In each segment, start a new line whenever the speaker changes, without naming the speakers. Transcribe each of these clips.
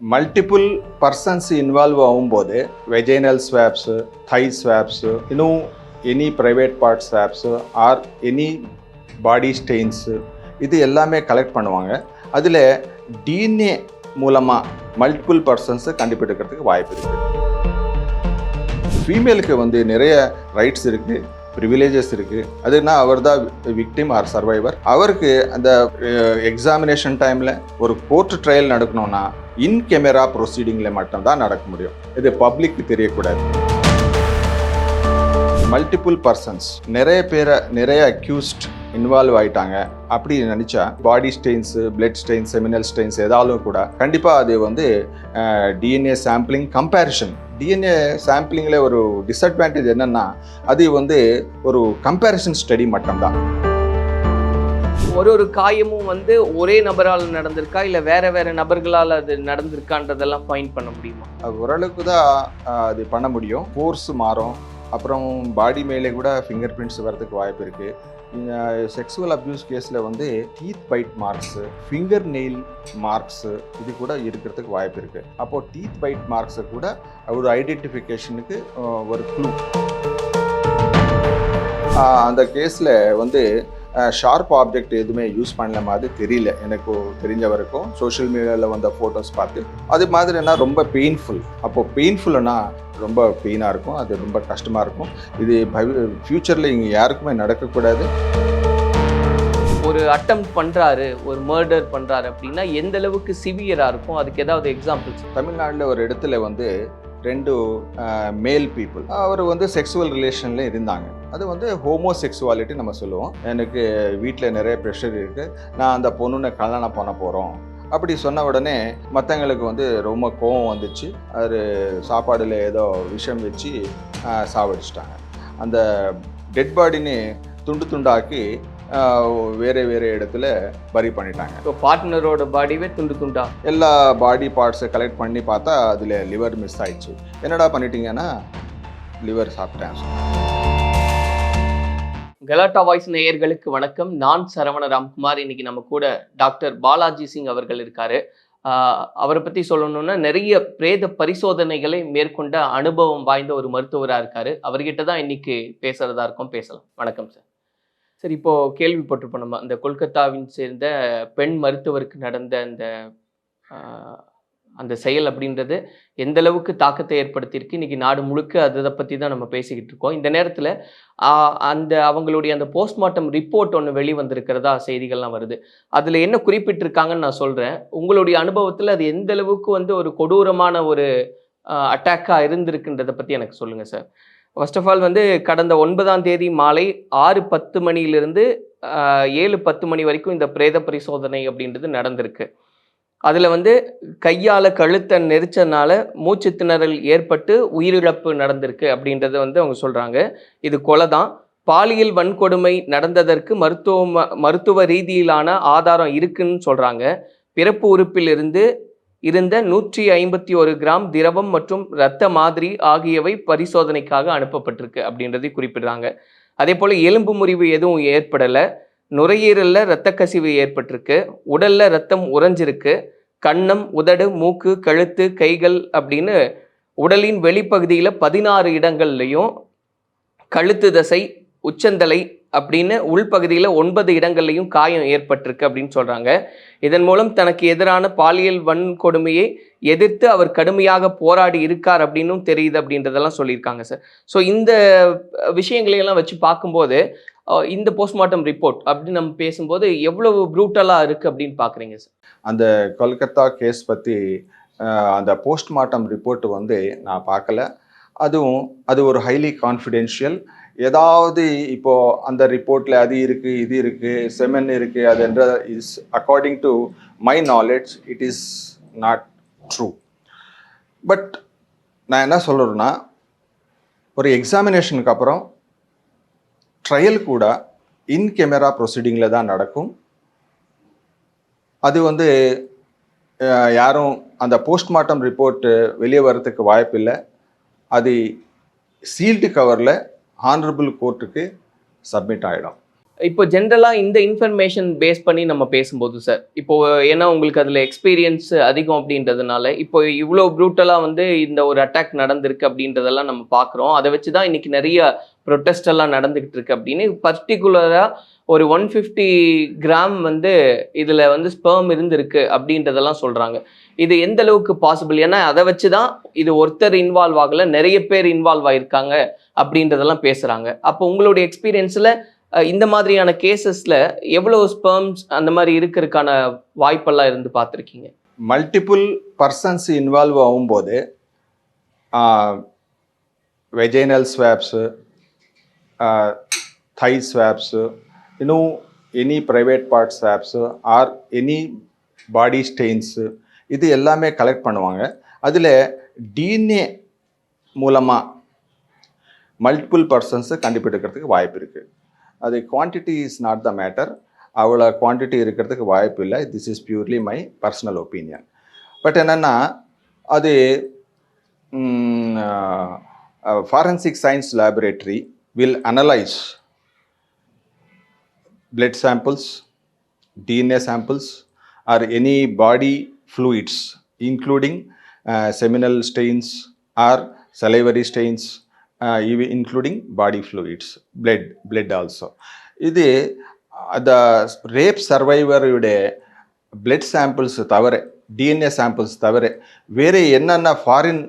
Multiple persons involve ஆகும்போது vaginal swabs thigh swabs இன்னும் any private part swabs or any body stains இது எல்லாமே collect பண்ணுவாங்க. அதில் டிஎன்ஏ மூலமாக மல்டிப்புள் பர்சன்ஸை கண்டுபிடிக்கிறதுக்கு வாய்ப்பு இருக்குது ஃபீமேலுக்கு வந்து நிறைய ரைட்ஸ் இருக்குது ப்ரிவிலேஜஸ் இருக்குது அதுனா அவர் தான் விக்டிம் ஆர் சர்வைவர் அவருக்கு அந்த eh, எக்ஸாமினேஷன் டைமில் ஒரு கோர்ட் ட்ரையல் நடக்கணும்னா இன் கேமரா ப்ரொசீடிங்கில் மட்டும்தான் நடக்க முடியும். இது பப்ளிக்கு தெரியக்கூடாது. Multiple persons. நிறைய பேரை நிறைய அக்யூஸ்ட் இன்வால்வ் ஆயிட்டாங்க. அப்படி நினச்சா body stains blood stains seminal stains ஏதாலும் கூட கண்டிப்பாக அது வந்து டிஎன்ஏ சாம்பிளிங் கம்பேரிஷன் டிஎன்ஏ சாம்பிளிங்கில் ஒரு டிஸ்அட்வான்டேஜ் என்னென்னா அது வந்து ஒரு கம்பேரிசன் ஸ்டடி மட்டும்தான்.
ஒரு ஒரு காயமும் வந்து ஒரே நபரால் நடந்திருக்கா? இல்லை வேற வேற நபர்களால் அது நடந்திருக்கான்றதெல்லாம் ஃபைண்ட் பண்ண முடியுமா?
அது ஓரளவுக்கு தான் அது பண்ண முடியும். ஃபோர்ஸ் மாறும். அப்புறம் பாடி மேலே கூட ஃபிங்கர் பிரிண்ட்ஸ் வரதுக்கு வாய்ப்பு இருக்குது செக்ஸுவல் அப்யூஸ் கேஸில் வந்து teeth bite marks finger nail marks இது கூட இருக்கிறதுக்கு வாய்ப்பு இருக்குது அப்போது டீத் பைட் மார்க்ஸை கூட ஒரு ஐடென்டிஃபிகேஷனுக்கு ஒரு க்ளூ அந்த கேஸில் வந்து ஷார்ப் ஆப்ஜெக்ட் எதுவுமே யூஸ் பண்ணல மாதிரி தெரியல எனக்கு தெரிஞ்ச வரைக்கும் சோஷியல் மீடியாவில் வந்த ஃபோட்டோஸ் பார்த்து. அது மாதிரினா ரொம்ப பெயின்ஃபுல் அப்போது பெயின்ஃபுல்னா ரொம்ப பெயினாக இருக்கும். அது ரொம்ப கஷ்டமாக இருக்கும். இது ஃப்யூச்சரில் இங்கே யாருக்குமே நடக்கக்கூடாது.
ஒரு அட்டம் பண்றாரு ஒரு மர்டர் பண்றாரு அப்படின்னா எந்த அளவுக்கு சிவியரா இருக்கும்? அதுக்கு ஏதாவது எக்ஸாம்பிள்ஸ்
தமிழ்நாட்டில் ஒரு இடத்துல வந்து ரெண்டு மேல் பீப்புள் அவர் வந்து செக்ஸுவல் ரிலேஷனில் இருந்தாங்க. அது வந்து ஹோமோசெக்சுவாலிட்டி நம்ம சொல்லுவோம். எனக்கு வீட்டில் நிறைய ப்ரெஷர் இருக்குது நான் அந்த பொண்ணுனை கல்யாணம் பண்ண போகிறோம் அப்படி சொன்ன உடனே மற்றவங்களுக்கு வந்து ரொம்ப கோவம் வந்துச்சு. அது சாப்பாடில் ஏதோ விஷம் வச்சு சாவடிச்சிட்டாங்க. அந்த டெட் பாடின்னு துண்டு துண்டாக்கி வேறு வேறு இடத்துல பரி பண்ணிட்டாங்க.
ஸோ பார்ட்னரோட பாடிவே துண்டு துண்டா?
எல்லா பாடி பார்ட்ஸை கலெக்ட் பண்ணி பார்த்தா அதில் லிவர் மிஸ் ஆயிடுச்சு. என்னடா பண்ணிட்டீங்கன்னா லிவர் சாப்பிட்டேன்.
கலாட்டா வாய்ஸ் நேயர்களுக்கு வணக்கம். நான் சரவண ராம்குமார். இன்னைக்கு நம்ம கூட டாக்டர் பாலாஜி சிங் அவர்கள் இருக்காரு. அவரை பத்தி சொல்லணும்னா நிறைய பிரேத பரிசோதனைகளை மேற்கொண்ட அனுபவம் வாய்ந்த ஒரு மருத்துவராக இருக்காரு. அவர்கிட்ட தான் இன்னைக்கு பேசுறதா இருக்கும். பேசலாம். வணக்கம் சார். சரி இப்போ கேள்விப்பட்டிருப்போம் நம்ம. அந்த கொல்கத்தாவின் சேர்ந்த பெண் மருத்துவருக்கு நடந்த அந்த அந்த செயல் அப்படின்றது எந்த அளவுக்கு தாக்கத்தை ஏற்படுத்தியிருக்கு? இன்னைக்கு நாடு முழுக்க அதை பற்றி தான் நம்ம பேசிக்கிட்டு இருக்கோம். இந்த நேரத்தில் அந்த அவங்களுடைய அந்த போஸ்ட்மார்ட்டம் ரிப்போர்ட் ஒன்று வெளிவந்திருக்கிறதா செய்திகள்லாம் வருது. அதில் என்ன குறிப்பிட்டிருக்காங்கன்னு நான் சொல்கிறேன் உங்களுடைய அனுபவத்தில் அது எந்த அளவுக்கு வந்து ஒரு கொடூரமான ஒரு அட்டாக்காக இருந்திருக்குன்றதை பற்றி எனக்கு சொல்லுங்கள் சார். ஃபர்ஸ்ட் ஆஃப் ஆல் வந்து கடந்த ஒன்பதாம் தேதி மாலை ஆறு பத்து மணியிலிருந்து ஏழு பத்து மணி வரைக்கும் இந்த பிரேத பரிசோதனை அப்படின்றது நடந்திருக்கு. அதில் வந்து கையால் கழுத்தை நெரிச்சனால மூச்சு திணறல் ஏற்பட்டு உயிரிழப்பு நடந்திருக்கு அப்படின்றத வந்து அவங்க சொல்கிறாங்க இது கொலை தான் பாலியல் வன்கொடுமை நடந்ததற்கு மருத்துவ மருத்துவ ரீதியிலான ஆதாரம் இருக்குன்னு சொல்கிறாங்க பிறப்பு உறுப்பிலிருந்து இருந்த நூற்றி ஐம்பத்தி ஒரு கிராம் திரவம் மற்றும் இரத்த மாதிரி ஆகியவை பரிசோதனைக்காக அனுப்பப்பட்டிருக்கு அப்படின்றதை குறிப்பிடுறாங்க. அதே போல் எலும்பு முறிவு எதுவும் ஏற்படலை. நுரையீரலில் இரத்த கசிவு ஏற்பட்டிருக்கு. உடலில் ரத்தம் உறைஞ்சிருக்கு. கன்னம் உதடு மூக்கு கழுத்து கைகள் அப்படின்னு உடலின் வெளிப்பகுதியில் பதினாறு இடங்கள்லையும் கழுத்து தசை உச்சந்தலை அப்படின்னு உள்பகுதியில் ஒன்பது இடங்கள்லையும் காயம் ஏற்பட்டிருக்கு அப்படின்னு சொல்கிறாங்க இதன் மூலம் தனக்கு எதிரான பாலியல் வன்கொடுமையை எதிர்த்து அவர் கடுமையாக போராடி இருக்கார் அப்படின்னும் தெரியுது அப்படின்றதெல்லாம் சொல்லியிருக்காங்க சார். ஸோ இந்த விஷயங்களையெல்லாம் வச்சு பார்க்கும்போது இந்த போஸ்ட்மார்ட்டம் ரிப்போர்ட் அப்படின்னு நம்ம பேசும்போது எவ்வளவு ப்ரூட்டலாக இருக்குது அப்படின்னு பார்க்குறீங்க சார்?
அந்த கொல்கத்தா கேஸ் பற்றி அந்த போஸ்ட்மார்ட்டம் ரிப்போர்ட் வந்து நான் பார்க்கல. அதுவும் அது ஒரு ஹைலி கான்ஃபிடென்ஷியல் ஏதாவது இப்போ அந்த ரிப்போர்ட்டில் அது இருக்குது இது இருக்குது செமன் இருக்குது அது என்ற is according to my knowledge it is not true but நான் என்ன சொல்கிறேன்னா ஒரு எக்ஸாமினேஷனுக்கு அப்புறம் ட்ரையல் கூட இன் கேமரா ப்ரொசீடிங்கில் தான் நடக்கும். அது வந்து யாரும் அந்த போஸ்ட்மார்ட்டம் ரிப்போர்ட்டு வெளியே வர்றதுக்கு வாய்ப்பில்லை. அது சீல்டு கவரில் ஹானரபிள் கோர்ட்டுக்கு சப்மிட் ஆகிடும்
இப்போ ஜென்ரலாக இந்த இன்ஃபர்மேஷன் பேஸ் பண்ணி நம்ம பேசும்போது சார் இப்போ ஏன்னா உங்களுக்கு அதில் எக்ஸ்பீரியன்ஸ் அதிகம் அப்படின்றதுனால இப்போ இவ்வளோ ப்ரூட்டலாக வந்து இந்த ஒரு அட்டாக் நடந்திருக்கு அப்படின்றதெல்லாம் நம்ம பார்க்குறோம். அதை வச்சு தான் இன்னைக்கு நிறைய ப்ரொட்டஸ்ட் எல்லாம் நடந்துகிட்டு இருக்கு அப்படின்னு பர்டிகுலராக ஒரு ஒன் ஃபிஃப்டி கிராம் வந்து இதில் வந்து ஸ்பெர்ம் இருந்திருக்கு அப்படின்றதெல்லாம் சொல்கிறாங்க இது எந்த அளவுக்கு பாசிபிள் ஏன்னா அதை வச்சு தான் இது ஒருத்தர் இன்வால்வ் ஆகலை நிறைய பேர் இன்வால்வ் ஆகியிருக்காங்க அப்படின்றதெல்லாம் பேசுகிறாங்க அப்போ உங்களுடைய எக்ஸ்பீரியன்ஸில் இந்த மாதிரியான கேசஸில் எவ்வளோ ஸ்பெர்ம்ஸ் அந்த மாதிரி இருக்கிறதுக்கான வாய்ப்பெல்லாம் இருந்து பார்த்துருக்கீங்க?
மல்டிபிள் பர்சன்ஸ் இன்வால்வ் ஆகும்போது வெஜைனல் ஸ்வாப்ஸு தை ஸ்வாப்ஸு இன்னும் any private parts swabs or any body stains இது எல்லாமே கலெக்ட் பண்ணுவாங்க. அதில் டிஎன்ஏ மூலமாக மல்டிபிள் பர்சன்ஸை கண்டுபிடிக்கிறதுக்கு வாய்ப்பு இருக்குது அது quantity is not the matter அவ்வளோ குவான்டிட்டி இருக்கிறதுக்கு வாய்ப்பு இல்லை. This is purely my personal opinion but என்னென்னா அது forensic science laboratory will analyse blood samples, DNA samples, or any body fluids, including uh, seminal stains or salivary stains, uh, including body fluids, blood, blood also. இது அந்த rape சர்வைவருடைய blood samples தவிர DNA samples தவிர வேறு என்னென்ன foreign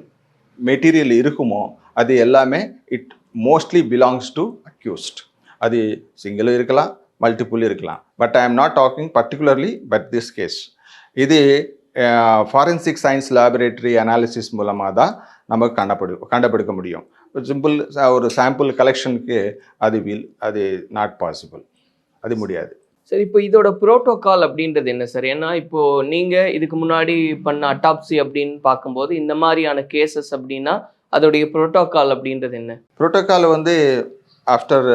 material இருக்குமோ அது எல்லாமே it mostly belongs to accused அது சிங்கிள் இருக்கலாம் மல்டிபிள் இருக்கலாம். But I am not talking particularly but this case இது ஃபாரன்சிக் சயின்ஸ் லேபரேட்டரி அனாலிசிஸ் மூலமாக தான் நமக்கு கண்டபிடி கண்டுபிடிக்க முடியும். சிம்பிள் ஒரு சாம்பிள் கலெக்ஷனுக்கு அது வில் அது நாட் பாசிபிள் அது முடியாது.
சரி இப்போ இதோட புரோட்டோகால் அப்படின்றது என்ன சார்? ஏன்னா இப்போ நீங்க இதுக்கு முன்னாடி பண்ண அட்டாப்சி அப்படின்னு பார்க்கும்போது இந்த மாதிரியான கேசஸ் அப்படின்னா அதோடைய புரோட்டோகால் அப்படின்றது என்ன?
Protocol வந்து after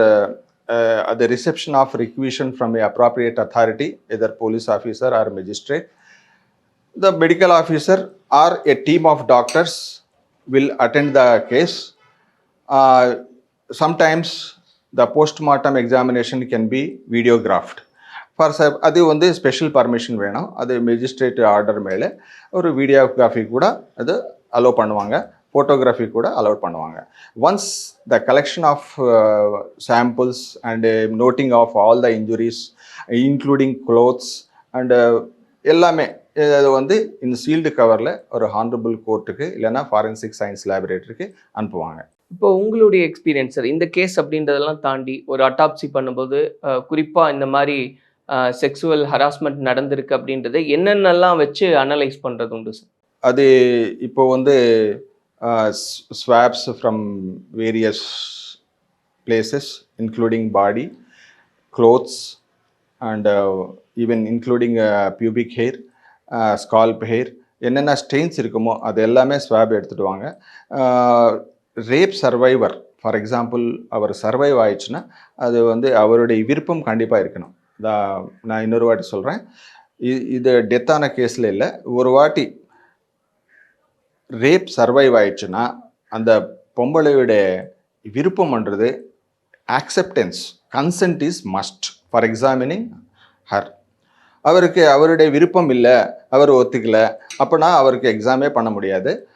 uh, the reception of requisition from a appropriate authority either police officer or magistrate the medical officer or a team of doctors will attend the case uh, sometimes the post-mortem examination can be videographed for ச அது வந்து special permission வேணும் அது magistrate order மேலே ஒரு videography கூட அது allow பண்ணுவாங்க ஃபோட்டோகிராஃபி கூட அலோவ் பண்ணுவாங்க. Once the collection of samples and noting of all the injuries including clothes and எல்லாமே அது வந்து இந்த சீல்டு கவரில் ஒரு ஹானரபிள் கோர்ட்டுக்கு இல்லைன்னா ஃபாரன்சிக் சயின்ஸ் லேபரேட்டரிக்கு அனுப்புவாங்க.
இப்போ உங்களுடைய எக்ஸ்பீரியன்ஸ் சார் இந்த கேஸ் அப்படின்றதெல்லாம் தாண்டி ஒரு அட்டாப்சி பண்ணும்போது அஹ், குறிப்பா இந்த மாதிரி செக்ஸுவல் ஹராஸ்மெண்ட் நடந்திருக்கு அப்படின்றத என்னென்னலாம் வச்சு அனலைஸ் பண்றது உண்டு சார்
அது இப்போ வந்து swabs from various places including body clothes and even including pubic hair scalp hair என்னென்ன ஸ்டெயின்ஸ் இருக்குமோ அது எல்லாமே ஸ்வாப் எடுத்துகிட்டு வாங்க. ரேப் சர்வைவர் ஃபார் எக்ஸாம்பிள் அவர் சர்வைவ் ஆயிடுச்சுன்னா அது வந்து அவருடைய விருப்பம் கண்டிப்பாக இருக்கணும். நான் இன்னொரு வாட்டி சொல்கிறேன் இது டெத்தான கேஸில் இல்லை. ஒரு வாட்டி ரேப் சர்வைவ் ஆயிடுச்சுன்னா அந்த பொம்பளையுடைய விருப்பம்ன்றது acceptance consent is must for examining her அவருக்கு அவருடைய விருப்பம் இல்லை அவர் ஒத்துக்கல அப்போனா அவருக்கு எக்ஸாமே பண்ண முடியாது.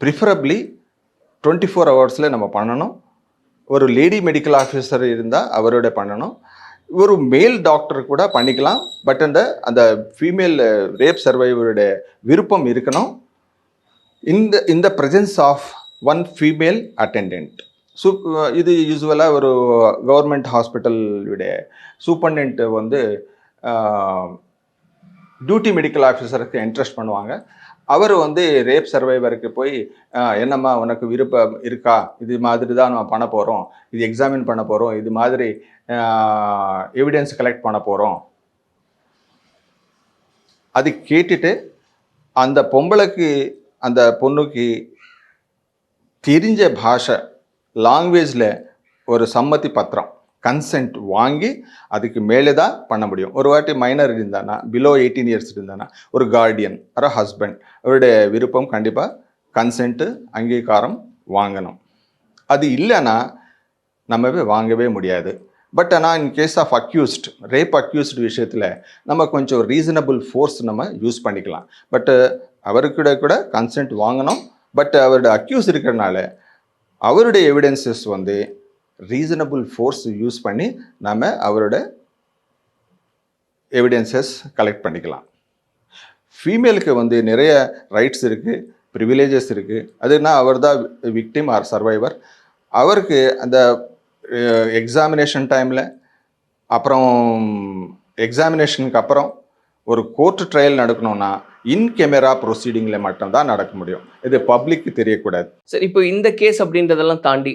ப்ரிஃபரபிளி டுவெண்ட்டி ஃபோர் ஹவர்ஸில் நம்ம பண்ணணும். ஒரு லேடி மெடிக்கல் ஆஃபீஸர் இருந்தால் அவரோட பண்ணணும். ஒரு மேல் டாக்டர் கூட பண்ணிக்கலாம் பட் அந்த அந்த ஃபீமேல் ரேப் சர்வைவருடைய விருப்பம் இருக்கணும். இந்த இந்த presence of one female attendant so இது யூஸ்வலாக ஒரு கவர்மெண்ட் ஹாஸ்பிட்டலுடைய சூப்பர்டென்ட் வந்து டியூட்டி மெடிக்கல் ஆஃபீஸருக்கு இன்ட்ரெஸ்ட் பண்ணுவாங்க. அவர் வந்து ரேப் சர்வைவருக்கு போய் என்னம்மா உனக்கு விருப்பம் இருக்கா? இது மாதிரி தான் நம்ம பண்ண போகிறோம் இது எக்ஸாமின் பண்ண போகிறோம் இது மாதிரி எவிடன்ஸ் கலெக்ட் பண்ண போகிறோம் அது கேட்டுட்டு அந்த பொம்பளைக்கு அந்த பொண்ணுக்கு தெரிஞ்ச பாஷை லாங்குவேஜில் ஒரு சம்மதி பத்திரம் கன்சென்ட் வாங்கி அதுக்கு மேலே தான் பண்ண முடியும். ஒரு வாட்டி மைனர் இருந்தானா பிலோ எயிட்டீன் இயர்ஸ் இருந்தானா ஒரு கார்டியன் ஒரு ஹஸ்பண்ட் அவருடைய விருப்பம் கண்டிப்பாக கன்சென்ட்டு அங்கீகாரம் வாங்கணும். அது இல்லைன்னா நம்மவே வாங்கவே முடியாது. பட் ஆனால் in case of accused rape accused விஷயத்தில் நம்ம கொஞ்சம் ரீசனபிள் ஃபோர்ஸ் நம்ம யூஸ் பண்ணிக்கலாம். பட்டு அவருக்கூட கூட கன்சென்ட் வாங்கணும். பட் அவருடைய அக்யூஸ் இருக்கிறனால அவருடைய எவிடன்சஸ் வந்து ரீசனபிள் ஃபோர்ஸ் யூஸ் பண்ணி நம்ம அவரோட எவிடென்சஸ் கலெக்ட் பண்ணிக்கலாம். ஃபீமேலுக்கு வந்து நிறைய ரைட்ஸ் இருக்குது ப்ரிவிலேஜஸ் இருக்குது அதுனா அவர் தான் விக்டிம் ஆர் சர்வைவர் அவருக்கு அந்த எக்ஸாமினேஷன் டைமில் அப்புறம் எக்ஸாமினேஷனுக்கு அப்புறம் ஒரு கோர்ட் ட்ரையல் நடக்கணும்னா இன் கேமரா ப்ரொசீடிங்கில் மட்டும்தான் நடக்க முடியும். இது பப்ளிக்கு தெரியக்கூடாது.
சரி இப்போ இந்த கேஸ் அப்படின்றதெல்லாம் தாண்டி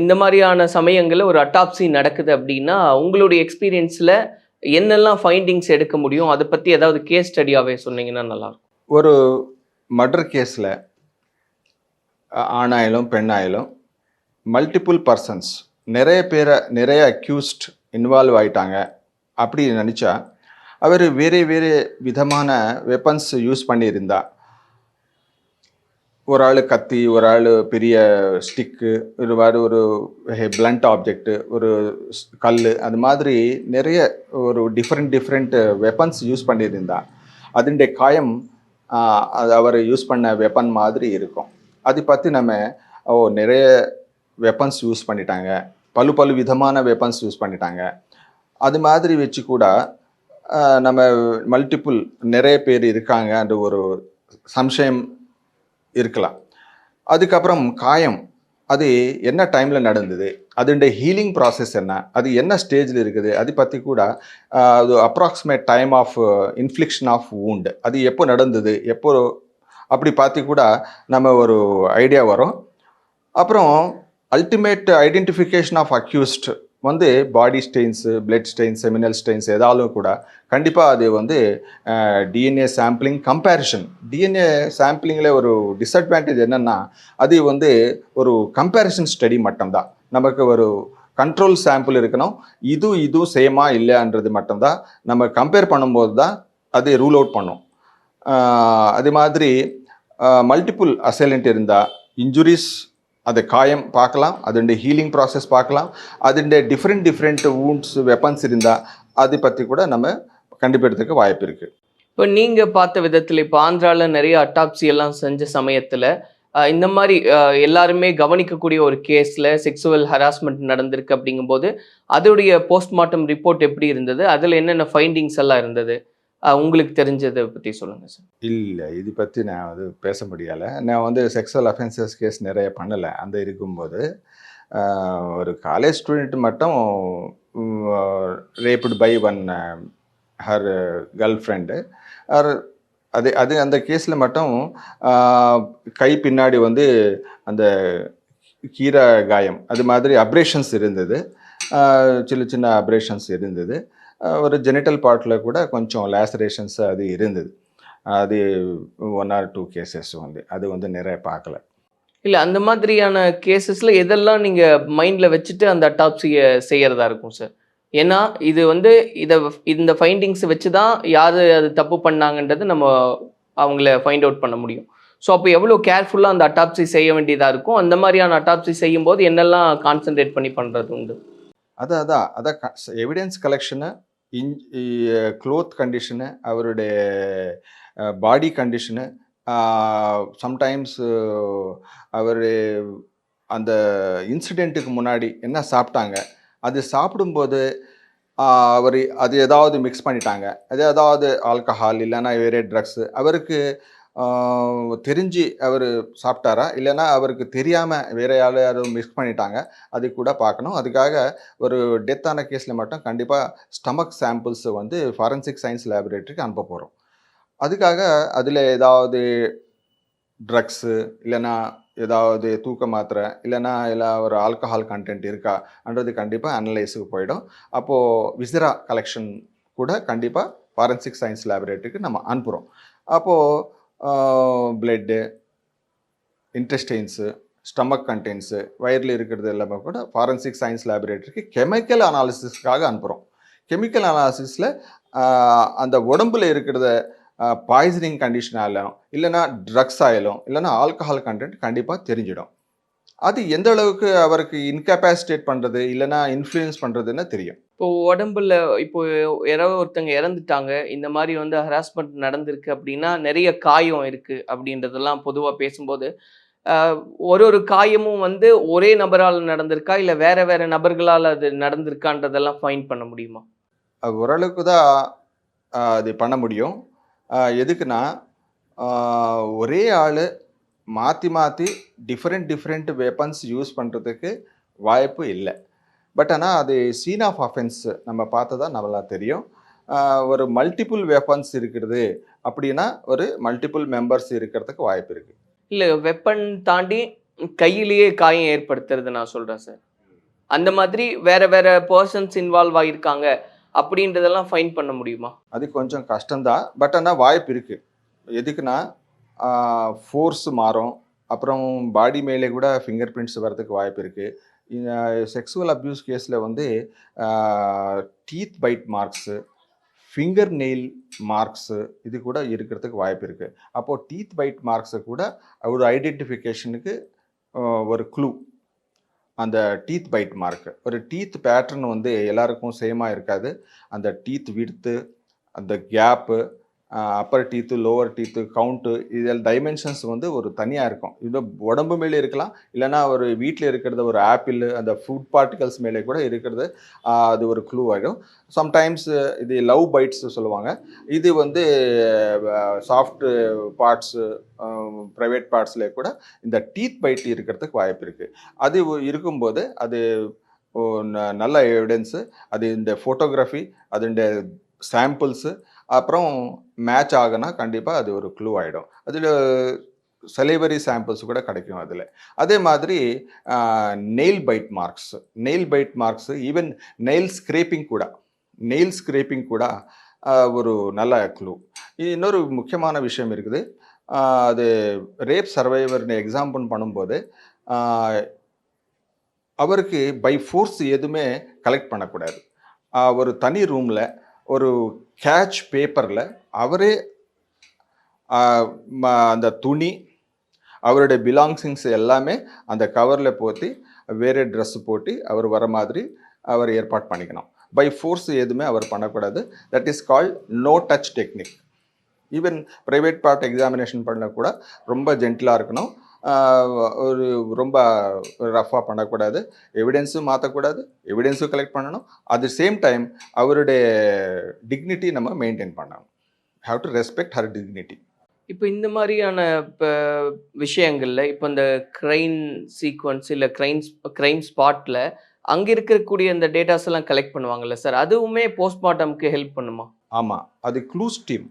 இந்த மாதிரியான சமயங்களில் ஒரு அட்டாப்சி நடக்குது அப்படின்னா உங்களுடைய எக்ஸ்பீரியன்ஸில் என்னெல்லாம் ஃபைண்டிங்ஸ் எடுக்க முடியும்? அதை பற்றி ஏதாவது கேஸ் ஸ்டடியாகவே சொன்னீங்கன்னா நல்லாயிருக்கும்.
ஒரு மர்டர் கேஸில் ஆணாயிலும் பெண்ணாயிலும் மல்டிபிள் பர்சன்ஸ் நிறைய பேரை நிறைய அக்யூஸ்ட் இன்வால்வ் ஆகிட்டாங்க அப்படி நினச்சா அவர் வேறு வேறு விதமான வெப்பன்ஸ் யூஸ் பண்ணியிருந்தா. ஒரு ஆள் கத்தி ஒரு ஆள் பெரிய ஸ்டிக்கு ஒரு மாதிரி ஒரு பிளண்ட் ஆப்ஜெக்ட்டு ஒரு கல் அது மாதிரி நிறைய ஒரு டிஃப்ரெண்ட் டிஃப்ரெண்ட் வெப்பன்ஸ் யூஸ் பண்ணியிருந்தா. அதுடைய காயம் அது அவர் யூஸ் பண்ண வெப்பன் மாதிரி இருக்கும். அதை பற்றி நம்ம ஓ நிறைய வெப்பன்ஸ் யூஸ் பண்ணிட்டாங்க. பல பல விதமான வெப்பன்ஸ் யூஸ் பண்ணிட்டாங்க. அது மாதிரி வச்சு கூட நம்ம மல்டிபிள் நிறைய பேர் இருக்காங்கன்ற ஒரு சம்சயம் இருக்கலாம். அதுக்கப்புறம் காயம் அது என்ன டைமில் நடந்தது? அதோடைய ஹீலிங் ப்ராசஸ் என்ன? அது என்ன ஸ்டேஜில் இருக்குது? அதை பற்றி கூட அது approximate time of infliction of wound அது எப்போ நடந்தது? எப்போ அப்படி பார்த்து கூட நம்ம ஒரு ஐடியா வரும். அப்புறம் அல்டிமேட் ஐடென்டிஃபிகேஷன் ஆஃப் அக்யூஸ்ட் வந்து body stains blood stains seminal stains ஏதாலும் கூட கண்டிப்பாக அது வந்து டிஎன்ஏ சாம்பிளிங் கம்பேரிஷன் டிஎன்ஏ சாம்பிளிங்கில் ஒரு டிஸ்அட்வான்டேஜ் என்னென்னா அது வந்து ஒரு கம்பேரிஷன் ஸ்டடி மட்டும்தான். நமக்கு ஒரு கண்ட்ரோல் சாம்பிள் இருக்கணும். இது இதுவும் சேமா இல்லையான்றது மட்டும்தான். நம்ம கம்பேர் பண்ணும்போது தான் அது ரூல் அவுட் பண்ணும். அது மாதிரி மல்டிப்புள் அசைலண்ட் இருந்தால் இன்ஜுரிஸ் அது காயம் பார்க்கலாம் அதோடைய ஹீலிங் ப்ராசஸ் பார்க்கலாம் அதுடைய டிஃப்ரெண்ட் டிஃப்ரெண்ட் வூண்ட்ஸ் வெப்பன்ஸ் இருந்தால் அதை பற்றி கூட நம்ம கண்டுபிடிக்கிறதுக்கு வாய்ப்பு இருக்குது
இப்போ நீங்கள் பார்த்த விதத்தில் இப்போ ஆந்திராவில் நிறைய அட்டாப்சி எல்லாம் செஞ்ச சமயத்தில் இந்த மாதிரி எல்லாருமே கவனிக்கக்கூடிய ஒரு கேஸில் செக்ஸுவல் ஹராஸ்மெண்ட் நடந்திருக்கு அப்படிங்கும்போது அதோடைய போஸ்ட்மார்ட்டம் ரிப்போர்ட் எப்படி இருந்தது? அதில் என்னென்ன ஃபைண்டிங்ஸ் எல்லாம் இருந்தது? உங்களுக்கு தெரிஞ்சதை பற்றி சொல்லுங்கள் சார்
இல்லை இது பற்றி நான் வந்து பேச முடியலை. நான் வந்து செக்ஸுவல் அஃபென்சஸ் கேஸ் நிறைய பண்ணலை. அந்த இருக்கும்போது ஒரு காலேஜ் ஸ்டூடெண்ட் மட்டும் raped by one her girl friend her அது அது அந்த கேஸில் மட்டும் கை பின்னாடி வந்து அந்த கீரை காயம் அது மாதிரி அப்ரேஷன்ஸ் இருந்தது. சின்ன சின்ன அப்ரேஷன்ஸ் இருந்தது. ஒரு ஜெனிட்டல் பார்ட்டில் கூட கொஞ்சம் லேசரேஷன்ஸ் அது இருந்தது. அது ஒன் ஆர் டூ கேசஸ் வந்து அது வந்து நிறைய பார்க்கல.
இல்லை அந்த மாதிரியான கேசஸில் எதெல்லாம் நீங்கள் மைண்டில் வச்சுட்டு அந்த அட்டாப்சியை செய்கிறதா இருக்கும் சார் ஏன்னா இது வந்து இதை இந்த ஃபைண்டிங்ஸ் வச்சு தான் யார் அது தப்பு பண்ணாங்கன்றது நம்ம அவங்கள ஃபைண்ட் அவுட் பண்ண முடியும். ஸோ அப்போ எவ்வளோ கேர்ஃபுல்லாக அந்த அட்டாப்சி செய்ய வேண்டியதாக இருக்கும்? அந்த மாதிரியான அட்டாப்சி செய்யும்போது என்னெல்லாம் கான்சென்ட்ரேட் பண்ணி பண்ணுறது உண்டு?
அதான் அதான் அதான் evidence collection in cloth condition அவருடைய பாடி கண்டிஷனு சம்டைம்ஸ் அவர் அந்த இன்சிடெண்ட்டுக்கு முன்னாடி என்ன சாப்பிட்டாங்க அது சாப்பிடும்போது அவர் அது ஏதாவது மிக்ஸ் பண்ணிட்டாங்க. அது ஏதாவது ஆல்கஹால் இல்லைன்னா வேறே ட்ரக்ஸு அவருக்கு தெரிஞ்சு அவர் சாப்பிட்டாரா? இல்லைன்னா அவருக்கு தெரியாமல் வேற யாரும் யாரும் மிஸ் பண்ணிட்டாங்க அது கூட பார்க்கணும். அதுக்காக ஒரு டெத்தான கேஸில் மட்டும் கண்டிப்பாக ஸ்டமக் சாம்பிள்ஸை வந்து ஃபாரன்சிக் சயின்ஸ் லேபரேட்டரிக்கு அனுப்ப போகிறோம் அதுக்காக அதில் ஏதாவது ட்ரக்ஸு இல்லைன்னா ஏதாவது தூக்க மாத்திரை இல்லைன்னா இல்லை ஒரு ஆல்கஹால் கண்டென்ட் இருக்கான்றது கண்டிப்பாக அனலைஸுக்கு போயிடும். அப்போது விசிரா கலெக்ஷன் கூட கண்டிப்பாக ஃபாரன்சிக் சயின்ஸ் லேபரேட்டரிக்கு நம்ம அனுப்புகிறோம் அப்போது பிளட்டு இன்டெஸ்டைன்ஸு ஸ்டமக் கண்டென்ட்ஸு வயரில் இருக்கிறது எல்லாமே கூட ஃபாரன்சிக் சயின்ஸ் லேபரேட்டரிக்கு கெமிக்கல் அனாலிசிஸ்க்காக அனுப்புகிறோம் கெமிக்கல் அனாலிசிஸில் அந்த உடம்புல இருக்கிறத பாய்சனிங் கண்டிஷன் ஆகலாம் இல்லைன்னா ட்ரக்ஸ் ஆயிலும் இல்லைனா ஆல்கஹால் கண்டென்ட் கண்டிப்பாக தெரிஞ்சிடும். அது எந்த அளவுக்கு அவருக்கு இன்கெப்பாசிட்டேட் பண்ணுறது இல்லைனா இன்ஃப்ளூயன்ஸ் பண்ணுறதுன்னு தெரியும்.
இப்போ உடம்புல இப்போ யாரோ ஒருத்தங்க இறந்துட்டாங்க இந்த மாதிரி வந்து ஹராஸ்மெண்ட் நடந்திருக்கு அப்படின்னா நிறைய காயம் இருக்கு அப்படின்றதெல்லாம் பொதுவாக பேசும்போது ஒரு ஒரு காயமும் வந்து ஒரே நபரால் நடந்திருக்கா? இல்லை வேற வேற நபர்களால் அது நடந்திருக்கான்றதெல்லாம் ஃபைன் பண்ண முடியுமா?
ஓரளவுக்கு தான் அது பண்ண முடியும். எதுக்குன்னா ஒரே ஆள் மாற்றி மாற்றி டிஃப்ரெண்ட் டிஃப்ரெண்ட் வெப்பன்ஸ் யூஸ் பண்ணுறதுக்கு வாய்ப்பு இல்லை. பட் ஆனால் அது சீன் ஆஃப் அஃபென்ஸ் நம்ம பார்த்ததா நம்மளா தெரியும். ஒரு மல்டிபிள் வெப்பன்ஸ் இருக்கிறது அப்படின்னா ஒரு மல்டிபிள் மெம்பர்ஸ் இருக்கிறதுக்கு வாய்ப்பு இருக்குது
இல்ல வெப்பன் தாண்டி கையிலேயே காயம் ஏற்படுத்துறது நான் சொல்றேன் சார் அந்த மாதிரி வேற வேற பர்சன்ஸ் இன்வால்வ் ஆகியிருக்காங்க அப்படின்றதெல்லாம் ஃபைன் பண்ண முடியுமா?
அது கொஞ்சம் கஷ்டம்தான். பட் ஆனால் வாய்ப்பு இருக்குது எதுக்குன்னா ஃபோர்ஸ் மாறும். அப்புறம் பாடி மேலே கூட ஃபிங்கர் பிரிண்ட்ஸ் வரதுக்கு வாய்ப்பு இருக்குது செக்ஸுவல் அப்யூஸ் கேஸில் வந்து teeth bite marks finger nail marks இது கூட இருக்கிறதுக்கு வாய்ப்பு இருக்குது அப்போது டீத் பைட் மார்க்ஸை கூட ஒரு ஐடென்டிஃபிகேஷனுக்கு ஒரு க்ளூ அந்த டீத் பைட் மார்க் ஒரு டீத் பேட்டர்ன் வந்து எல்லாருக்கும் சேமாக இருக்காது. அந்த டீத் விடுத்து அந்த gap upper teeth lower teeth count இதில் டைமென்ஷன்ஸ் வந்து ஒரு தனியாக இருக்கும். இது உடம்பு மேலே இருக்கலாம் இல்லைன்னா ஒரு வீட்டில் இருக்கிறது ஒரு ஆப்பிள் அந்த ஃபுட் பார்ட்டிகல்ஸ் மேலே கூட இருக்கிறது அது ஒரு க்ளூ ஆகிடும். சம்டைம்ஸ் இது லவ் பைட்ஸ் சொல்லுவாங்க. இது வந்து சாஃப்ட் பார்ட்ஸு ப்ரைவேட் பார்ட்ஸில் கூட இந்த டீத் பைட் இருக்கிறதுக்கு வாய்ப்பு இருக்குது அது இருக்கும்போது அது ந- நல்ல எவிடன்ஸு அது இந்த ஃபோட்டோகிராஃபி அதோட சாம்பிள்ஸு அப்புறம் மேட்ச் ஆகுனா கண்டிப்பாக அது ஒரு க்ளூ ஆகிடும் அதில் செலிவரி சாம்பிள்ஸ் கூட கிடைக்கும் அதில். அதே மாதிரி nail bite marks nail bite marks even nail scraping கூட. நெயில் ஸ்க்ரேப்பிங் கூட ஒரு நல்ல க்ளூ இன்னொரு முக்கியமான விஷயம் இருக்குது. அது ரேப் சர்வைவர்னு எக்ஸாம்பிள் பண்ணும்போது அவருக்கு பை ஃபோர்ஸ் எதுவுமே கலெக்ட் பண்ணக்கூடாது. ஒரு தனி ரூமில் ஒரு கேட்ச் பேப்பரில் அவரே ம- அந்த துணி அவருடைய பிலாங்ஸிங்ஸ் எல்லாமே அந்த கவரில் போத்தி வேறு ட்ரெஸ் போட்டு அவர் வர மாதிரி அவர் ஏற்பாடு பண்ணிக்கணும். பை ஃபோர்ஸ் எதுவுமே அவர் பண்ணக்கூடாது. That is called no touch technique even private part examination பண்ண கூட ரொம்ப ஜென்டிலாக இருக்கணும். ஒரு ரொம்ப ரஃப்பாக பண்ணக்கூடாது. எவிடன்ஸும் மாற்றக்கூடாது எவிடன்ஸும் கலெக்ட் பண்ணணும். அட் தி சேம் டைம் அவருடைய டிக்னிட்டி நம்ம மெயின்டைன் பண்ணணும். Have to respect her dignity
இப்போ இந்த மாதிரியான இப்போ விஷயங்கள்ல இப்போ இந்த க்ரைம் சீக்வன்ஸ் இல்லை க்ரைம் க்ரைம் ஸ்பாட்டில் அங்கே இருக்கக்கூடிய இந்த டேட்டாஸ் எல்லாம் கலெக்ட் பண்ணுவாங்கல்ல சார் அதுவுமே போஸ்ட்மார்ட்டம்க்கு ஹெல்ப் பண்ணுமா?
ஆமாம் அது க்ளூஸ் டீம்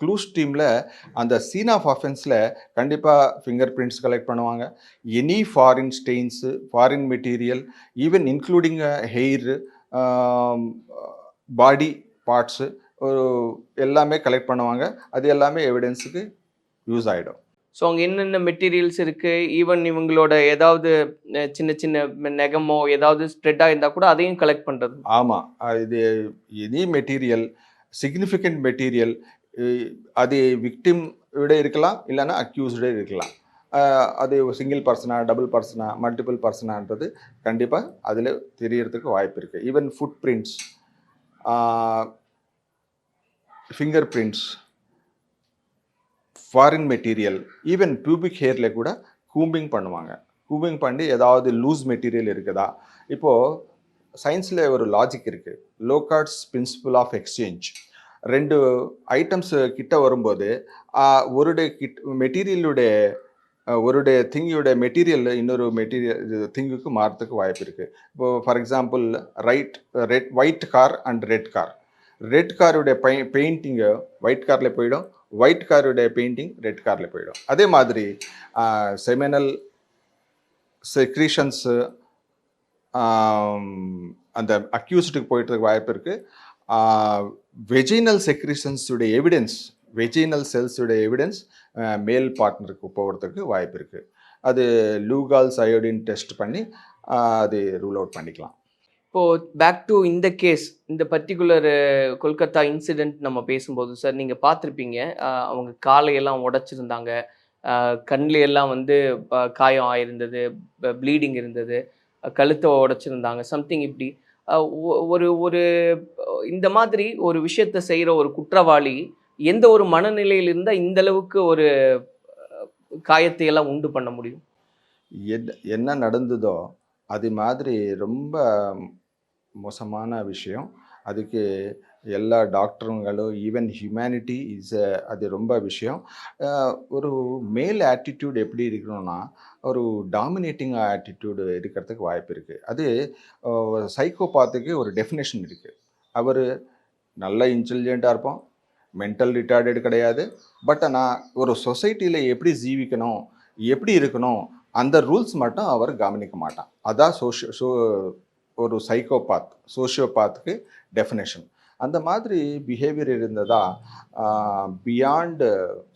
க்ளூஸ் டீமில் அந்த சீன் ஆஃப் அஃபென்ஸில் கண்டிப்பாக ஃபிங்கர் பிரிண்ட்ஸ் கலெக்ட் பண்ணுவாங்க any foreign stains foreign material even including hair body parts ஒரு எல்லாமே கலெக்ட் பண்ணுவாங்க. அது எல்லாமே எவிடன்ஸுக்கு யூஸ் ஆகிடும்
ஸோ அங்கே என்னென்ன மெட்டீரியல்ஸ் இருக்குது ஈவன் இவங்களோட ஏதாவது சின்ன சின்ன நெகமோ ஏதாவது ஸ்ப்ரெட் ஆகிருந்தா கூட அதையும் கலெக்ட் பண்ணுறது
ஆமாம் இது எனி மெட்டீரியல் சிக்னிஃபிகண்ட் மெட்டீரியல் அது விக்டிம் விட இருக்கலாம் இல்லைன்னா அக்யூஸ்டே இருக்கலாம். அது சிங்கிள் பர்சனா டபுள் பர்சனா மல்டிபிள் பர்சனான்றது கண்டிப்பாக அதில் தெரியறதுக்கு வாய்ப்பு இருக்குது even foot prints finger prints foreign material even pubic ஹேரில் கூட கூம்பிங் பண்ணுவாங்க. கூம்பிங் பண்ணி ஏதாவது லூஸ் மெட்டீரியல் இருக்குதா? இப்போது சயின்ஸில் ஒரு லாஜிக் இருக்குது லோகார்ட்ஸ் பிரின்சிபல் ஆஃப் எக்ஸ்சேஞ்ச் ரெண்டு ஐட்டம்ஸ் கிட்ட வரும்போது ஒருடைய கிட் மெட்டீரியலுடைய ஒருடைய திங்கியோட மெட்டீரியல் இன்னொரு மெட்டீரியல் திங்குக்கு மாறத்துக்கு வாய்ப்பு இருக்குது இப்போ for example right red white car and red car red காருடைய by painting white காரில் போயிடும். ஒயிட் காருடைய பெயிண்டிங் ரெட் காரில் போயிடும். அதே மாதிரி செமினல் செக்ரீஷன்ஸு அந்த அக்யூஸ்டுக்கு போயிட்டு வாய்ப்பு இருக்குது வெஜினல் செக்ரிஷன்ஸுடைய எவிடன்ஸ் வெஜினல் செல்ஸுடைய எவிடன்ஸ் மேல் பார்ட்னருக்கு போகிறதுக்கு வாய்ப்பு இருக்குது அது லூகால்ஸ் அயோடின் டெஸ்ட் பண்ணி அது ரூல் அவுட் பண்ணிக்கலாம்.
இப்போது பேக் டு இந்த கேஸ் இந்த பர்டிகுலர் கொல்கத்தா இன்சிடெண்ட் நம்ம பேசும்போது சார் நீங்கள் பார்த்துருப்பீங்க. அவங்க காலையெல்லாம் உடச்சிருந்தாங்க. கண்லையெல்லாம் வந்து காயம் ஆயிருந்தது ப்ளீடிங் இருந்தது கழுத்தை உடச்சிருந்தாங்க சம்திங் இப்படி. ஒரு ஒரு இந்த மாதிரி ஒரு விஷயத்தை செய்கிற ஒரு குற்றவாளி எந்த ஒரு மனநிலையில் இருந்தால் இந்த அளவுக்கு ஒரு காயத்தை எல்லாம் உண்டு பண்ண முடியும்?
என்ன என்ன நடந்ததோ அது மாதிரி ரொம்ப மோசமான விஷயம். அதுக்கு எல்லா டாக்டருங்களும் ஈவன் ஹியூமனிட்டி இஸ் அது ரொம்ப விஷயம். ஒரு மேல் ஆட்டிடியூட் எப்படி இருக்கணும்னா ஒரு டாமினேட்டிங் ஆட்டிடியூடு இருக்கிறதுக்கு வாய்ப்பு இருக்குது அது சைக்கோபாத்துக்கு ஒரு டெஃபினேஷன் இருக்குது அவர் நல்ல இன்டெலிஜென்ட்டாக இருப்போம் மென்டல் ரிட்டார்டட் கிடையாது. பட் ஆனால் ஒரு சொசைட்டியில் எப்படி ஜீவிக்கணும் எப்படி இருக்கணும் அந்த ரூல்ஸ் மட்டும் அவர் கவனிக்க மாட்டான். அதான் சோஷியோ சோ ஒரு சைக்கோபாத் சோஷியோபாத்துக்கு டெஃபினேஷன் அந்த மாதிரி பிஹேவியர் இருந்ததா பியாண்டு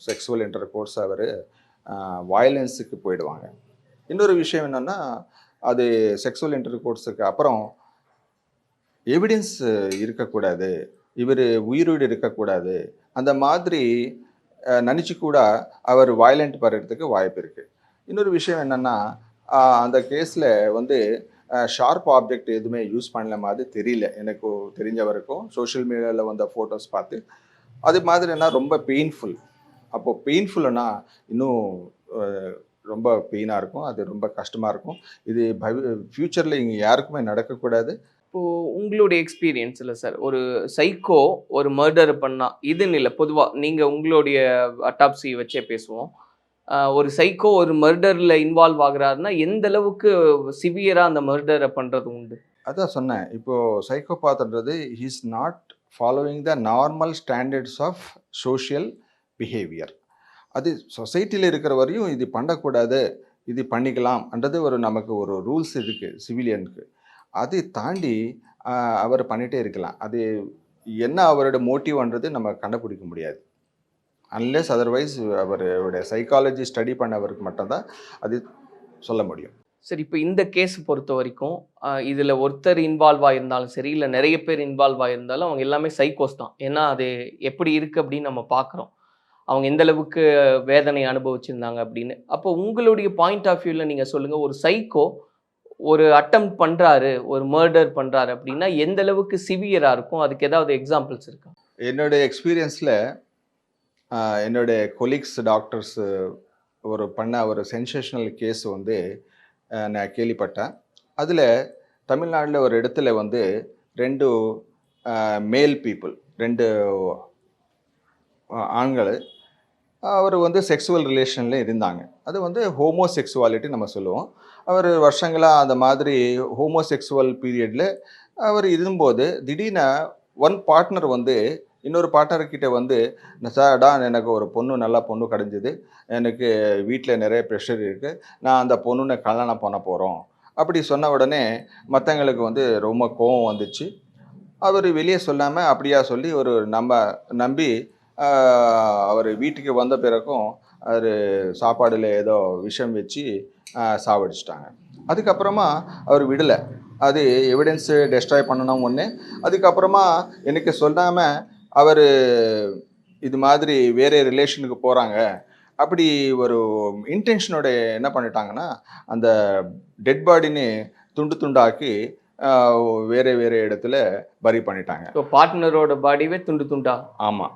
செக்ஸுவல் இன்டர் கோர்ஸ் அவர் வயலன்ஸுக்கு போயிடுவாங்க. இன்னொரு விஷயம் என்னென்னா அது செக்ஸுவல் இன்டர் கோர்ஸுக்கு அப்புறம் எவிடன்ஸ் இருக்கக்கூடாது இவர் உயிரோடு இருக்கக்கூடாது அந்த மாதிரி நினச்சி கூட அவர் வயலண்ட் படுறதுக்கு வாய்ப்பு இருக்குது இன்னொரு விஷயம் என்னென்னா அந்த கேஸில் வந்து ஷார்ப் ஆப்ஜெக்ட் எதுவுமே யூஸ் பண்ணல மாதிரி தெரியல எனக்கு தெரிஞ்ச வரைக்கும். சோஷியல் மீடியாவில் வந்த ஃபோட்டோஸ் பார்த்து. அது மாதிரினா ரொம்ப பெயின்ஃபுல் அப்போது பெயின்ஃபுல்னா இன்னும் ரொம்ப பெயினாக இருக்கும். அது ரொம்ப கஷ்டமாக இருக்கும். இது பவி ஃப்யூச்சரில் இங்கே யாருக்குமே நடக்கக்கூடாது.
இப்போது உங்களுடைய எக்ஸ்பீரியன்ஸ்ல சார் ஒரு சைக்கோ ஒரு மர்டர் பண்ணால் இதுன்னு இல்லை பொதுவாக நீங்கள் உங்களுடைய அட்டாப்சி வச்சே பேசுவோம். ஒரு சைக்கோ ஒரு மர்டரில் இன்வால்வ் ஆகுறாருன்னா எந்த அளவுக்கு சிவியராக அந்த மர்டரை பண்ணுறது உண்டு?
அதான் சொன்னேன். இப்போது சைக்கோபாத்ன்றது is not following the normal standards of social behaviour அது சொசைட்டியில் இருக்கிற வரையும் இது பண்ணக்கூடாது இது பண்ணிக்கலாம்ன்றது ஒரு நமக்கு ஒரு ரூல்ஸ் இருக்குது சிவிலியனுக்கு அதை தாண்டி அவர் பண்ணிகிட்டே இருக்கலாம். அது என்ன அவரோட மோட்டிவ்ன்றது நம்ம கண்டுபிடிக்க முடியாது. அன்லெஸ் அதர்வைஸ் அவருடைய சைக்காலஜி ஸ்டடி பண்ணவருக்கு மட்டும்தான் அது சொல்ல முடியும்.
சரி இப்போ இந்த கேஸ் பொறுத்த வரைக்கும் இதுல ஒருத்தர் இன்வால்வ் ஆயிருந்தாலும் சரி இல்லை நிறைய பேர் இன்வால்வ் ஆயிருந்தாலும் அவங்க எல்லாமே சைக்கோஸ் தான். ஏன்னா அது எப்படி இருக்கு அப்படின்னு நம்ம பார்க்குறோம். அவங்க எந்த அளவுக்கு வேதனை அனுபவிச்சிருந்தாங்க அப்படின்னு. அப்போ உங்களுடைய பாயிண்ட் ஆஃப் வியூவில் நீங்கள் சொல்லுங்க ஒரு சைக்கோ ஒரு அட்டம் பண்றாரு ஒரு மர்டர் பண்றாரு அப்படின்னா எந்த அளவுக்கு சிவியரா இருக்கும்? அதுக்கு ஏதாவது எக்ஸாம்பிள்ஸ் இருக்கா?
என்னுடைய எக்ஸ்பீரியன்ஸில் என்னுடைய கொலீக்ஸ் டாக்டர்ஸ் ஒரு பண்ண ஒரு சென்சேஷனல் கேஸ் வந்து நான் கேள்விப்பட்டேன். அதில் தமிழ்நாட்டில் ஒரு இடத்துல வந்து ரெண்டு மேல் பீப்புள் ரெண்டு ஆண்கள் அவர் வந்து செக்ஸுவல் ரிலேஷனில் இருந்தாங்க. அது வந்து ஹோமோசெக்சுவாலிட்டி நம்ம சொல்லுவோம். அவர் வருஷங்களாக அந்த மாதிரி ஹோமோசெக்சுவல் பீரியடில் அவர் இருந்தபோது திடீர்னு ஒன் பார்ட்னர் வந்து இன்னொரு பாட்டர்கிட்ட வந்து சார்டா எனக்கு ஒரு பொண்ணு நல்லா பொண்ணு கிடைஞ்சிது. எனக்கு வீட்டில் நிறைய ப்ரெஷர் இருக்குது நான் அந்த பொண்ணுனை கல்யாணம் பண்ண போகிறோம் அப்படி சொன்ன உடனே மற்றவங்களுக்கு வந்து ரொம்ப கோவம் வந்துச்சு. அவர் வெளியே சொல்லாமல் அப்படியா சொல்லி ஒரு நம்ம நம்பி அவர் வீட்டுக்கு வந்த பிறகும் அவர் சாப்பாடில் ஏதோ விஷம் வச்சு சாவடிச்சிட்டாங்க. அதுக்கப்புறமா அவர் விடலை. அது எவிடன்ஸு டெஸ்ட்ராய் பண்ணணும் ஒன்று அதுக்கப்புறமா எனக்கு சொல்லாமல் அவர் இது மாதிரி வேறு ரிலேஷனுக்கு போகிறாங்க அப்படி ஒரு இன்டென்ஷனோட என்ன பண்ணிட்டாங்கன்னா அந்த டெட் பாடின்னு துண்டு துண்டாக்கி வேறு வேறு இடத்துல பரி பண்ணிட்டாங்க.
இப்போ பார்ட்னரோட பாடிவே துண்டு துண்டா?
ஆமாம்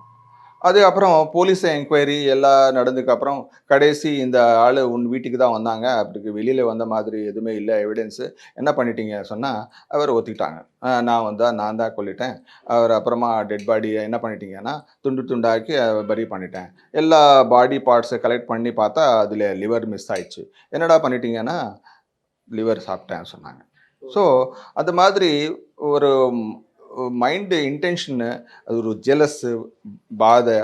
அது அப்புறம் போலீஸ் என்கொயரி எல்லாம் நடந்ததுக்கு அப்புறம் கடைசி இந்த ஆள் உன் வீட்டுக்கு தான் வந்தாங்க. அப்படி வெளியில் வந்த மாதிரி எதுவுமே இல்லை எவிடன்ஸு என்ன பண்ணிட்டீங்க? சொன்னால் அவர் ஒத்துக்கிட்டாங்க. "ஆ, நான் வந்தா நான் தான் கொல்லிட்டேன். அவர் அப்புறமா டெட் பாடியை என்ன பண்ணிட்டீங்கன்னா துண்டு துண்டாக்கி பரி பண்ணிட்டேன். எல்லா பாடி பார்ட்ஸை கலெக்ட் பண்ணி பார்த்தா அதில் லிவர் மிஸ் ஆயிடுச்சு. என்னடா பண்ணிட்டீங்கன்னா லிவர் சாப்பிட்டேன் சொன்னாங்க. ஸோ அந்த மாதிரி ஒரு மைண்டு இன்டென்ஷனு அது ஒரு ஜெலஸ்ஸு பாதை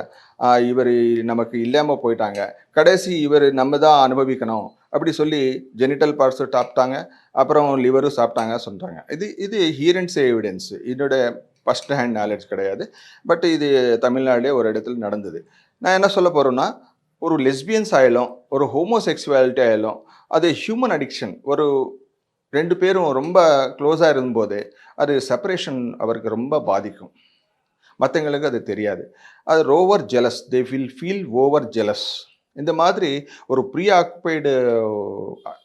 இவர் நமக்கு இல்லாமல் போயிட்டாங்க. கடைசி இவர் நம்ம தான் அனுபவிக்கணும். அப்படி சொல்லி ஜெனிட்டல் பார்ட்ஸு சாப்பிட்டாங்க அப்புறம் லிவரும் சாப்பிட்டாங்க சொல்கிறாங்க இது இது ஹீரன்ஸ் எவிடன்ஸ் இதோட ஃபஸ்ட் ஹேண்ட் நாலேஜ் கிடையாது. பட் இது தமிழ்நாடே ஒரு இடத்துல நடந்தது. நான் என்ன சொல்ல போகிறேன்னா ஒரு லெஸ்பியன்ஸ் ஆயிலும் ஒரு ஹோமோசெக்ஸுவாலிட்டி ஆயிலும் அது ஹியூமன் அடிக்ஷன் ஒரு ரெண்டு பேரும் ரொம்ப க்ளோஸாக இருந்தபோது அது செப்பரேஷன் அவருக்கு ரொம்ப பாதிக்கும். மற்றவங்களுக்கு அது தெரியாது. அது over jealous they feel feel over jealous இந்த மாதிரி ஒரு ப்ரீ ஆக்குபைடு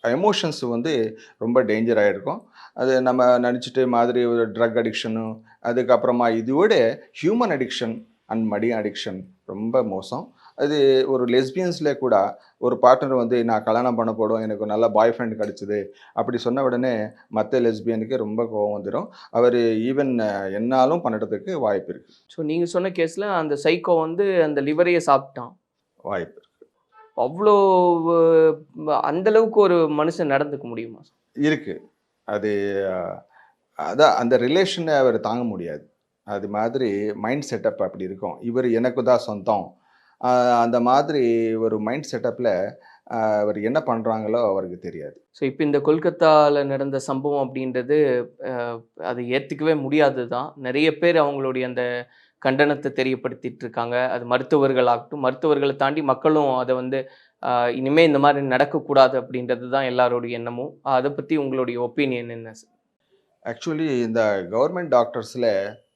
எமோஷன்ஸ் வந்து ரொம்ப டேஞ்சராக இருக்கும் அது நம்ம நினச்சிட்டு மாதிரி ஒரு ட்ரக் அடிக்ஷனும் அதுக்கப்புறமா இதோட ஹியூமன் அடிக்ஷன் அண்ட் மடி அடிக்ஷன் ரொம்ப மோசம். அது ஒரு லெஸ்பியன்ஸில் கூட ஒரு பார்ட்னர் வந்து நான் கல்யாணம் பண்ண போடும் எனக்கு நல்ல பாய் ஃப்ரெண்ட் கிடச்சிது. அப்படி சொன்ன உடனே மற்ற லெஸ்பியனுக்கு ரொம்ப கோவம் வந்துடும் அவர் ஈவன் என்னாலும் பண்ணுறதுக்கு வாய்ப்பு இருக்குது
ஸோ நீங்கள் சொன்ன கேஸில் அந்த சைக்கோ வந்து அந்த லிவரையே சாப்பிட்டான்.
வாய்ப்பு
அவ்வளோ அஹ், அந்த அளவுக்கு ஒரு மனுஷன் நடந்துக்க முடியுமா?
இருக்குது அது அதான் அந்த ரிலேஷனை அவர் தாங்க முடியாது. அது மாதிரி மைண்ட் செட்டப் அப்படி இருக்கும். இவர் எனக்கு தான் சொந்தம். அந்த மாதிரி ஒரு மைண்ட் செட்டப்பில் அவர் என்ன பண்ணுறாங்களோ அவருக்கு தெரியாது.
ஸோ இப்போ இந்த கொல்கத்தாவில் நடந்த சம்பவம் அப்படின்றது அது ஏற்றுக்கவே முடியாது தான் நிறைய பேர் அவங்களுடைய அந்த கண்டனத்தை தெரியப்படுத்திட்டு இருக்காங்க. அது மருத்துவர்களாகட்டும் மருத்துவர்களை தாண்டி மக்களும் அதை வந்து அஹ், இனிமே இந்த மாதிரி நடக்கக்கூடாது அப்படின்றது தான் எல்லாருடைய எண்ணமும். அதை பற்றி உங்களுடைய ஒப்பீனியன் என்ன சார்
ஆக்சுவலி இந்த கவர்மெண்ட் டாக்டர்ஸில்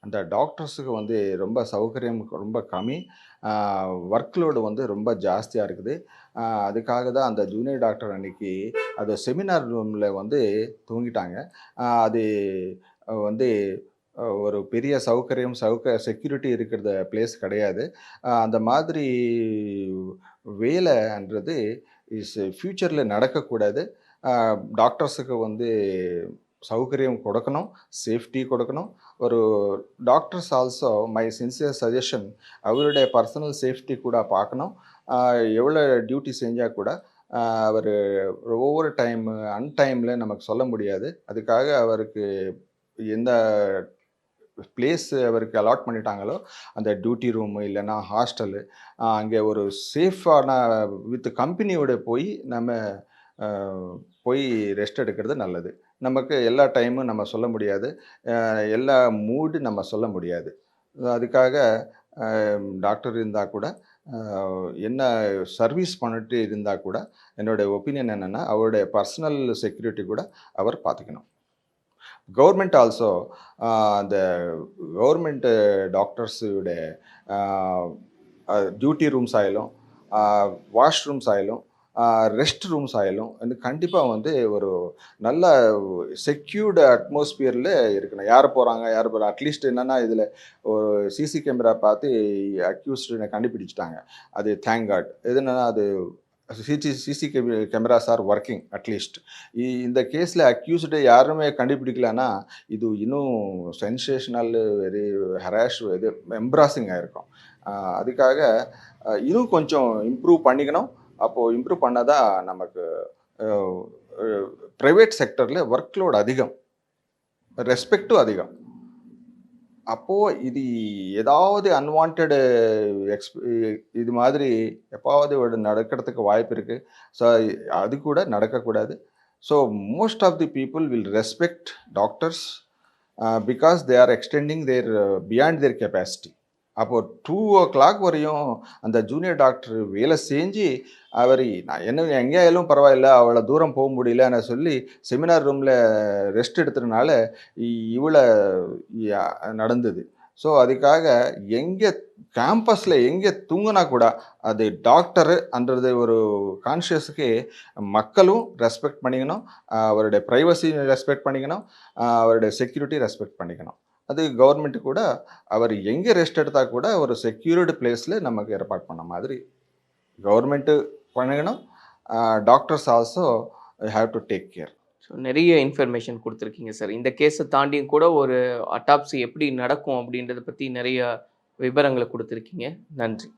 அந்த டாக்டர்ஸுக்கு வந்து ரொம்ப சௌகரியம் ரொம்ப கம்மி. ஒர்க்லோடு வந்து ரொம்ப ஜாஸ்தியாக இருக்குது. அதுக்காக தான் அந்த ஜூனியர் டாக்டர் அன்னைக்கு அது செமினார் ரூமில் வந்து தூங்கிட்டாங்க. அது வந்து ஒரு பெரிய சௌகரியம் சௌக செக்யூரிட்டி இருக்கிற பிளேஸ் கிடையாது. அந்த மாதிரி வேலைன்றது இஸ் ஃப்யூச்சரில் நடக்கக்கூடாது. டாக்டர்ஸுக்கு வந்து சௌகரியம் கொடுக்கணும் சேஃப்டி கொடுக்கணும். ஒரு doctors also my sincere suggestion அவருடைய பர்சனல் சேஃப்டி கூட பார்க்கணும். எவ்வளோ டியூட்டி செஞ்சால் கூட அவர் ஒவ்வொரு டைம் அன்டைமில் நமக்கு சொல்ல முடியாது. அதுக்காக அவருக்கு எந்த பிளேஸ் அவருக்கு அலாட் பண்ணிட்டாங்களோ அந்த டியூட்டி ரூமு இல்லைன்னா ஹாஸ்டலு அங்கே ஒரு சேஃபான வித் கம்பெனியோட போய் நம்ம போய் ரெஸ்ட் எடுக்கிறது நல்லது. நமக்கு எல்லா டைமும் நம்ம சொல்ல முடியாது. எல்லா மூடு நம்ம சொல்ல முடியாது. அதுக்காக டாக்டர் இருந்தால் கூட என்ன சர்வீஸ் பண்ணிட்டு இருந்தால் கூட என்னுடைய ஒப்பீனியன் என்னென்னா அவருடைய பர்சனல் செக்யூரிட்டி கூட அவர் பார்த்துக்கணும் கவர்மெண்ட் ஆல்சோ அந்த கவர்மெண்ட்டு டாக்டர்ஸுடைய டியூட்டி ரூம்ஸ் ஆயிலும் வாஷ்ரூம்ஸ் ஆயிலும் ரெஸ்ட் ரூம்ஸ் ஆயிலும் வந்து கண்டிப்பாக வந்து ஒரு நல்ல செக்யூர்டு அட்மாஸ்பியரில் இருக்கணும். யார் போகிறாங்க யார் போகிறாங்க அட்லீஸ்ட் என்னென்னா இதில் ஒரு சிசி கேமரா பார்த்து அக்யூஸ்டு கண்டுபிடிச்சிட்டாங்க. அது தேங்க் காட் என்னென்னா அது CC CC cameras are working at least இந்த கேஸில் அக்யூஸ்டு யாருமே கண்டுபிடிக்கலன்னா இது இன்னும் சென்சேஷனல் வெரி ஹராஷ் இது எம்ப்ராசிங் ஆகிருக்கும் அதுக்காக இன்னும் கொஞ்சம் இம்ப்ரூவ் பண்ணிக்கணும். அப்போது இம்ப்ரூவ் பண்ணாதான் நமக்கு ப்ரைவேட் செக்டரில் ஒர்க் லோடு அதிகம். ரெஸ்பெக்டும் அதிகம். அப்போது இது ஏதாவது அன்வான்டு எக்ஸ் இது மாதிரி எப்பாவது ஒரு நடக்கிறதுக்கு வாய்ப்பு இருக்குது ஸோ அது கூட நடக்கக்கூடாது. So most of the people will respect doctors because they are extending their beyond their capacity அப்போது டூ ஓ கிளாக் வரையும் அந்த ஜூனியர் டாக்டர் வேலை செஞ்சு அவர் நான் என்ன எங்கேயாலும் பரவாயில்ல அவ்வளோ தூரம் போக முடியலன்னு சொல்லி செமினார் ரூமில் ரெஸ்ட் எடுத்ததுனால இவ்வளோ நடந்தது. ஸோ அதுக்காக எங்கே கேம்பஸில் எங்கே தூங்கினா கூட அது டாக்டருன்றது ஒரு கான்ஷியஸுக்கு மக்களும் ரெஸ்பெக்ட் பண்ணிக்கணும் அவருடைய ப்ரைவசி ரெஸ்பெக்ட் பண்ணிக்கணும் அவருடைய செக்யூரிட்டி ரெஸ்பெக்ட் பண்ணிக்கணும். அது கவர்மெண்ட்டு கூட அவர் எங்கே ரெஸ்ட் எடுத்தால் கூட ஒரு செக்யூர்டு பிளேஸில் நமக்கு ஏற்பாடு பண்ண மாதிரி கவர்மெண்ட்டு பண்ணணும். Doctors also have to take care
so நிறைய இன்ஃபர்மேஷன் கொடுத்துருக்கீங்க சார் இந்த கேஸை தாண்டியும் கூட ஒரு அட்டாப்சி எப்படி நடக்கும் அப்படின்றத பற்றி நிறைய விவரங்களை கொடுத்துருக்கீங்க. நன்றி.